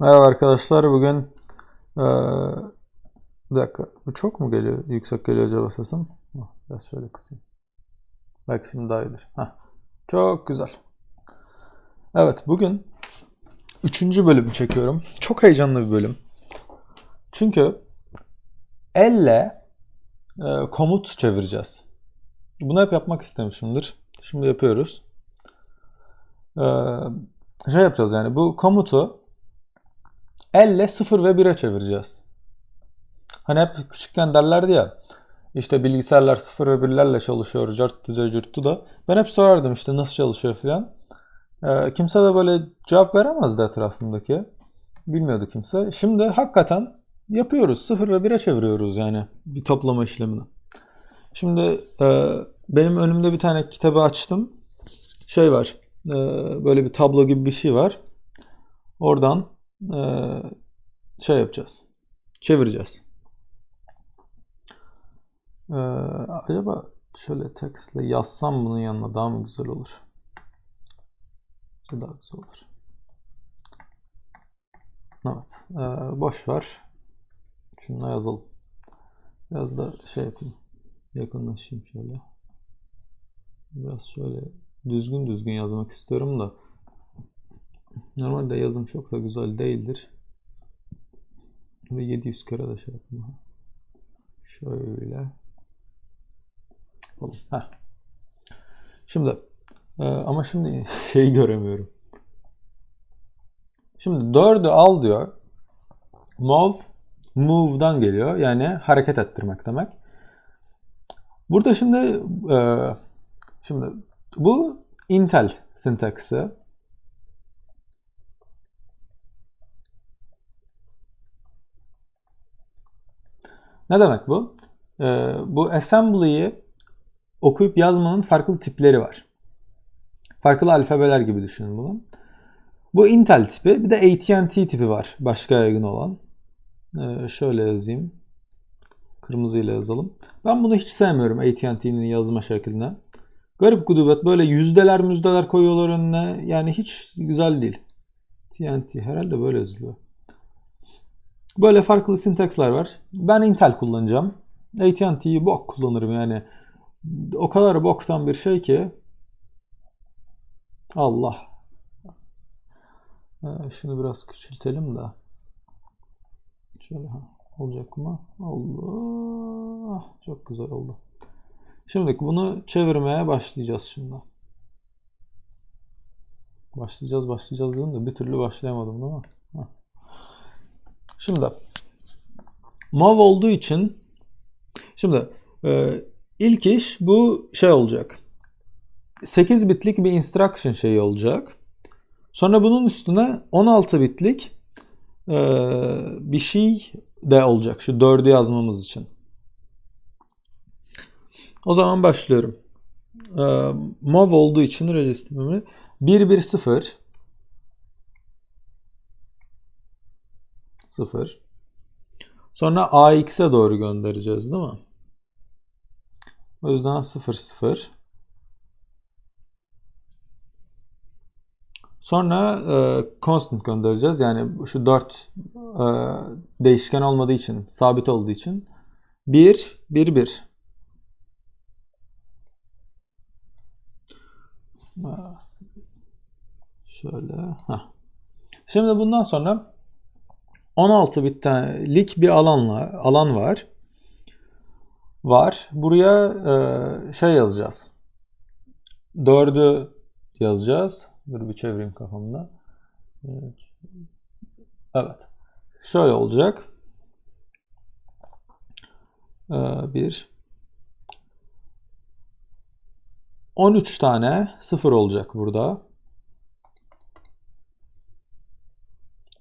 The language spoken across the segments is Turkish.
Merhaba arkadaşlar. Bugün eee, bir dakika. Bu çok mu geliyor? Yüksek geliyor acaba sesim? Ah, Biraz şöyle kısayım. Belki şimdi daha iyidir. Heh. Çok güzel. Evet, bugün üçüncü bölümü çekiyorum. Çok heyecanlı bir bölüm. Çünkü elle eee, komut çevireceğiz. Bunu hep yapmak istemişimdir. Şimdi yapıyoruz. Eee, şey yapacağız yani bu komutu elle 0 ve 1'e çevireceğiz. Hani hep küçükken derlerdi ya işte bilgisayarlar 0 ve 1'lerle çalışıyor, cart düze cürttü da. Ben hep sorardım işte nasıl çalışıyor filan. Ee, kimse de böyle cevap veremezdi etrafımdaki. Bilmiyordu kimse. Şimdi hakikaten yapıyoruz. 0 ve 1'e çeviriyoruz yani bir toplama işlemini. Şimdi e, benim önümde bir tane kitabı açtım. Şey var. e, böyle bir tablo gibi bir şey var. Oradan şey yapacağız. Çevireceğiz. Ee, acaba şöyle tekstle yazsam bunun yanına daha mı güzel olur? Daha güzel olur. Evet. ee, boş ver. Şununla yazalım. Biraz da şey yapayım. Yakınlaşayım şöyle. Biraz şöyle düzgün düzgün yazmak istiyorum da Normalde yazım çok da güzel değildir. Ve 700 kere de şey yapma. Şöyle. Heh. Şimdi e, ama şimdi şeyi göremiyorum. Şimdi 4'ü al diyor. Move, move'dan geliyor. Yani hareket ettirmek demek. Burada şimdi e, şimdi bu Intel sintaksi. Ne demek bu? Ee, bu assembly'yi okuyup yazmanın farklı tipleri var. Farklı alfabeler gibi düşünün bunu. Bu Intel tipi, bir de AT&T tipi var. Başka yaygın olan. Ee, şöyle yazayım. Kırmızıyla yazalım. Ben bunu hiç sevmiyorum AT&T'nin yazma şekline. Garip gudubet böyle yüzdeler müzdeler koyuyorlar önüne. Yani hiç güzel değil. TNT herhalde böyle yazılıyor. Böyle farklı sintakslar var. Ben Intel kullanacağım. AT&T'yi bok kullanırım yani. O kadar boktan bir şey ki. Allah. Ee, Şunu biraz küçültelim de. Şöyle olacak mı? Allah. Çok güzel oldu. Şimdi bunu çevirmeye başlayacağız şimdi. Başlayacağız başlayacağız dedim de bir türlü başlayamadım değil mi? Şimdi Mov olduğu için şimdi e, ilk iş bu şey olacak. 8 bitlik bir instruction şeyi olacak. Sonra bunun üstüne 16 bitlik e, bir şey de olacak. Şu 4'ü yazmamız için. O zaman başlıyorum. E, mov olduğu için register memory 110 0 Sonra AX'e doğru göndereceğiz değil mi? O yüzden 0 0 Sonra e, constant göndereceğiz. Yani şu 4 e, değişken olmadığı için, sabit olduğu için 1 1 1 Şöyle. Heh. Şimdi bundan sonra 16 bitlik bir alanla alan var. Var. Buraya e, şey yazacağız. 4'ü yazacağız. Dur bir çevireyim kafamda. Evet. Şöyle olacak. E, bir 13 tane sıfır olacak burada.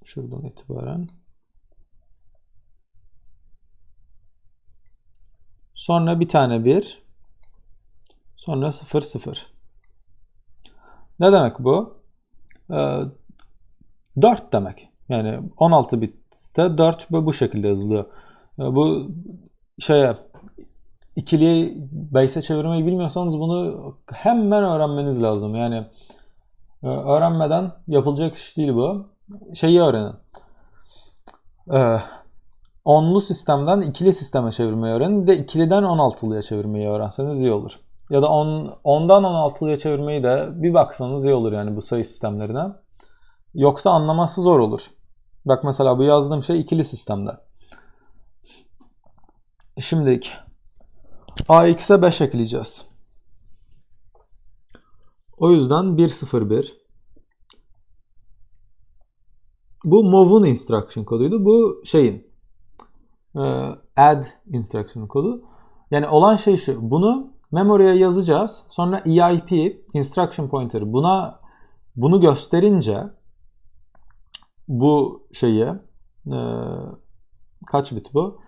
Şuradan itibaren. Sonra bir tane 1. Sonra 0 0. Ne demek bu? Ee, 4 demek. Yani 16 bitte 4 bu şekilde yazılıyor. Ee, bu şeye ikiliye base'e çevirmeyi bilmiyorsanız bunu hemen öğrenmeniz lazım. Yani e, öğrenmeden yapılacak iş değil bu. Şeyi öğrenin. e, onlu sistemden ikili sisteme çevirmeyi öğrenin. De ikiliden 16'lıya çevirmeyi öğrenseniz iyi olur. Ya da 10, 10'dan 16'lıya çevirmeyi de bir baksanız iyi olur yani bu sayı sistemlerine. Yoksa anlaması zor olur. Bak mesela bu yazdığım şey ikili sistemde. Şimdi AX'e 5 ekleyeceğiz. O yüzden 1 0 1 Bu mov'un instruction koduydu. Bu şeyin add instruction kodu. Yani olan şey şu. Bunu memory'e yazacağız. Sonra EIP instruction pointer buna bunu gösterince bu şeyi e, kaç bit bu?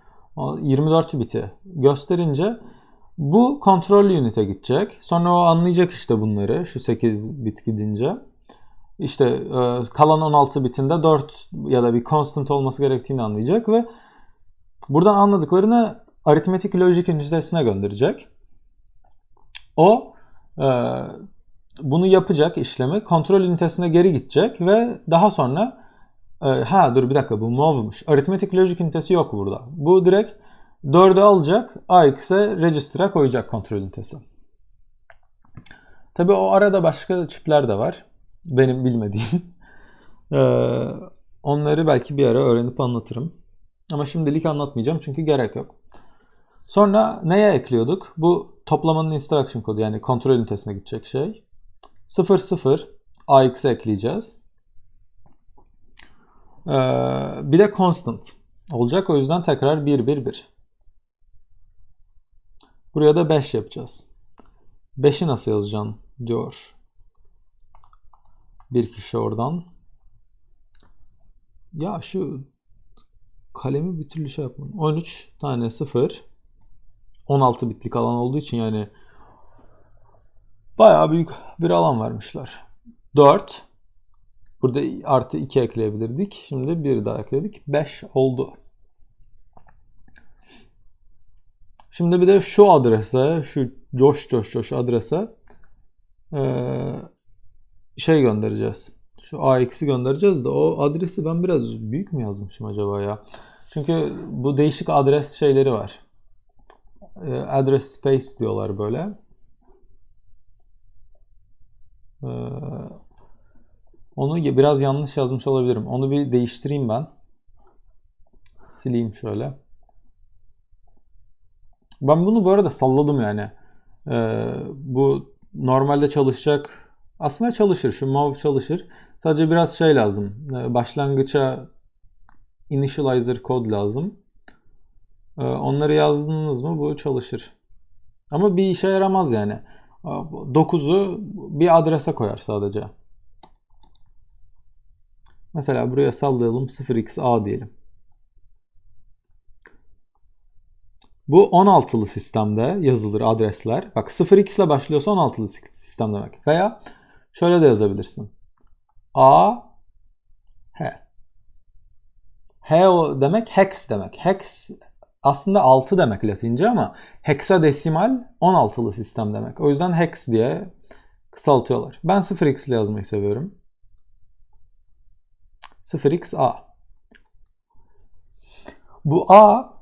24 biti gösterince bu kontrol unit'e gidecek. Sonra o anlayacak işte bunları şu 8 bit gidince. İşte e, kalan 16 bitinde 4 ya da bir constant olması gerektiğini anlayacak ve buradan anladıklarını aritmetik lojik ünitesine gönderecek. O e, bunu yapacak işlemi kontrol ünitesine geri gidecek ve daha sonra e, ha dur bir dakika bu move'muş. Aritmetik lojik ünitesi yok burada. Bu direkt 4'ü alacak AX'e register'a koyacak kontrol ünitesi. Tabi o arada başka çipler de var. Benim bilmediğim. Ee, onları belki bir ara öğrenip anlatırım. Ama şimdilik anlatmayacağım çünkü gerek yok. Sonra neye ekliyorduk? Bu toplamanın instruction kodu yani kontrol ünitesine gidecek şey. 00 AX'e ekleyeceğiz. Ee, bir de constant olacak. O yüzden tekrar 1 1 1. Buraya da 5 yapacağız. 5'i nasıl yazacağım diyor. Bir kişi oradan. Ya şu kalemi bir türlü şey yapmadım. 13 tane 0 16 bitlik alan olduğu için yani bayağı büyük bir alan vermişler. 4 Burada artı 2 ekleyebilirdik. Şimdi bir daha ekledik. 5 oldu. Şimdi bir de şu adrese, şu coş coş coş adrese şey göndereceğiz. Şu AX'i göndereceğiz de o adresi ben biraz büyük mü yazmışım acaba ya? Çünkü bu değişik adres şeyleri var. Address space diyorlar böyle. Onu biraz yanlış yazmış olabilirim. Onu bir değiştireyim ben. Sileyim şöyle. Ben bunu bu arada salladım yani. Ee, bu normalde çalışacak. Aslında çalışır. Şu move çalışır. Sadece biraz şey lazım. Ee, başlangıça initializer kod lazım. Ee, onları yazdınız mı bu çalışır. Ama bir işe yaramaz yani. 9'u bir adrese koyar sadece. Mesela buraya sallayalım 0xa diyelim. Bu 16'lı sistemde yazılır adresler. Bak 0x ile başlıyorsa 16'lı sistem demek. Veya şöyle de yazabilirsin. A H. H demek hex demek. Hex aslında 6 demek Latince ama heksadesimal 16'lı sistem demek. O yüzden hex diye kısaltıyorlar. Ben 0x ile yazmayı seviyorum. 0xa. Bu a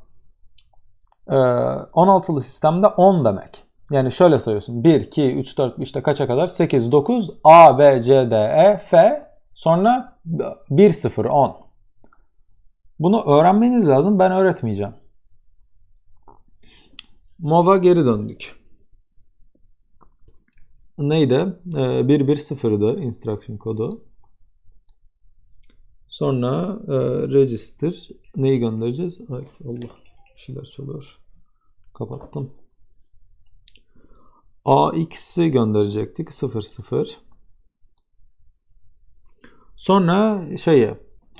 16'lı e, sistemde 10 demek. Yani şöyle sayıyorsun. 1, 2, 3, 4, işte kaça kadar? 8, 9, A, B, C, D, E, F. Sonra 1, 0, 10. Bunu öğrenmeniz lazım. Ben öğretmeyeceğim. MOV'a geri döndük. Neydi? 110'dı e, instruction kodu. Sonra e, register neyi göndereceğiz? Ay, Allah bir şeyler çalıyor. Kapattım. AX'i gönderecektik 00. Sonra şeyi.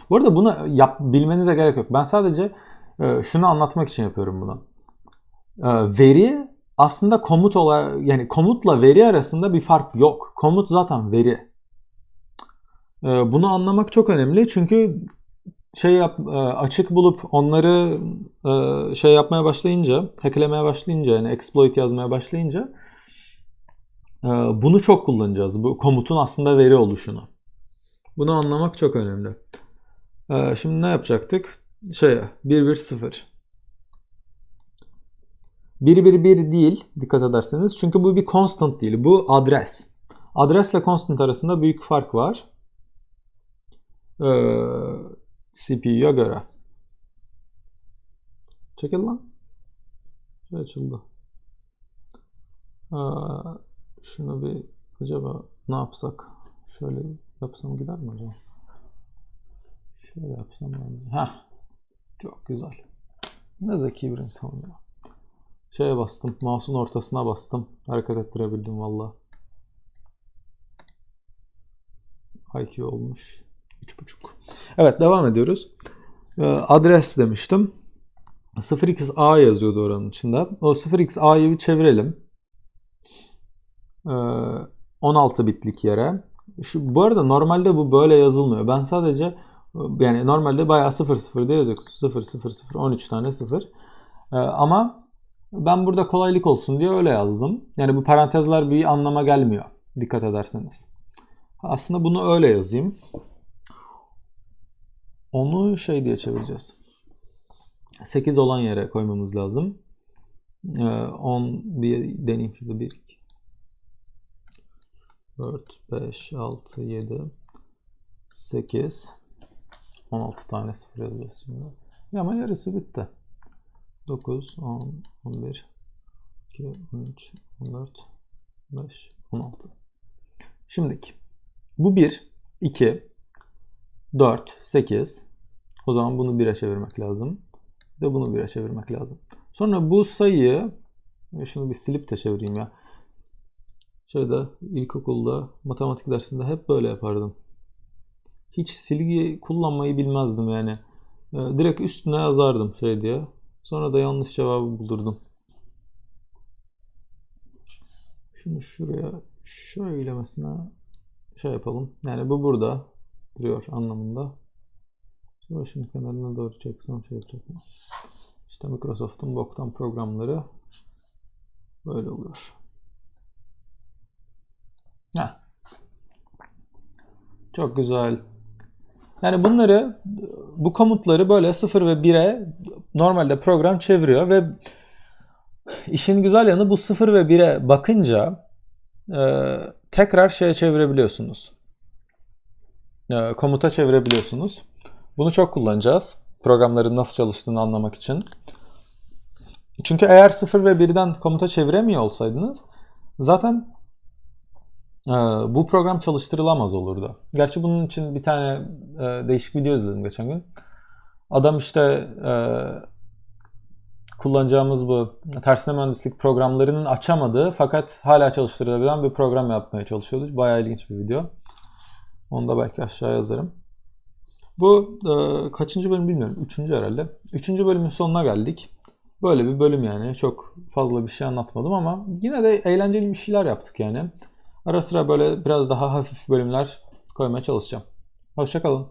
Bu arada bunu yap, bilmenize gerek yok. Ben sadece e, şunu anlatmak için yapıyorum bunu. E, veri aslında komut olarak yani komutla veri arasında bir fark yok. Komut zaten veri. Ee, bunu anlamak çok önemli çünkü şey yap, e, açık bulup onları e, şey yapmaya başlayınca, hacklemeye başlayınca yani exploit yazmaya başlayınca e, bunu çok kullanacağız. Bu komutun aslında veri oluşunu. Bunu anlamak çok önemli. Şimdi ne yapacaktık? şeye 110 111 değil dikkat ederseniz. Çünkü bu bir constant değil. Bu adres. Adresle constant arasında büyük fark var. Ee, CPU'ya göre. Çekil lan. Şey açıldı. Aa, şunu bir acaba ne yapsak? Şöyle yapsam gider mi acaba? Şöyle yapsam bence. Heh. Çok güzel. Ne zeki bir insan ya. Şeye bastım. Mouse'un ortasına bastım. Hareket ettirebildim valla. IQ olmuş. 3.5. Evet devam ediyoruz. Ee, adres demiştim. 0xA yazıyordu oranın içinde. O 0xA'yı bir çevirelim. Ee, 16 bitlik yere. Şu, bu arada normalde bu böyle yazılmıyor. Ben sadece yani normalde bayağı 0 0 diye yazıyor. 0 0 0 13 tane 0. Ee, ama ben burada kolaylık olsun diye öyle yazdım. Yani bu parantezler bir anlama gelmiyor. Dikkat ederseniz. Aslında bunu öyle yazayım. Onu şey diye çevireceğiz. 8 olan yere koymamız lazım. Ee, 10 bir deneyim şurada 1 2 4 5 6 7 8 16 tane sıfır yazacağız şimdi. Ama yarısı bitti. 9 10 11 2 13 14 15 16 Şimdiki bu 1 2 4 8 o zaman bunu 1'e çevirmek lazım. Ve bunu 1'e çevirmek lazım. Sonra bu sayıyı şunu bir silip de çevireyim ya. Şeyde ilkokulda matematik dersinde hep böyle yapardım. Hiç silgi kullanmayı bilmezdim yani. Ee, direkt üstüne yazardım şey diye. Sonra da yanlış cevabı bulurdum. Şunu şuraya şöyle mesela şey yapalım. Yani bu burada duruyor anlamında. Sonra şimdi kenarına doğru çeksem şey yapacak mı? İşte Microsoft'un boktan programları böyle oluyor. Heh. Çok güzel. Yani bunları bu komutları böyle 0 ve 1'e normalde program çeviriyor ve işin güzel yanı bu 0 ve 1'e bakınca e, tekrar şeye çevirebiliyorsunuz. E, komuta çevirebiliyorsunuz. Bunu çok kullanacağız. Programların nasıl çalıştığını anlamak için. Çünkü eğer 0 ve 1'den komuta çeviremiyor olsaydınız zaten bu program çalıştırılamaz olurdu. Gerçi bunun için bir tane e, değişik video izledim geçen gün. Adam işte e, kullanacağımız bu tersine mühendislik programlarının açamadığı fakat hala çalıştırılabilen bir program yapmaya çalışıyordu. Bayağı ilginç bir video. Onu da belki aşağı yazarım. Bu e, kaçıncı bölüm bilmiyorum. Üçüncü herhalde. Üçüncü bölümün sonuna geldik. Böyle bir bölüm yani. Çok fazla bir şey anlatmadım ama yine de eğlenceli bir şeyler yaptık yani. Ara sıra böyle biraz daha hafif bölümler koymaya çalışacağım. Hoşçakalın.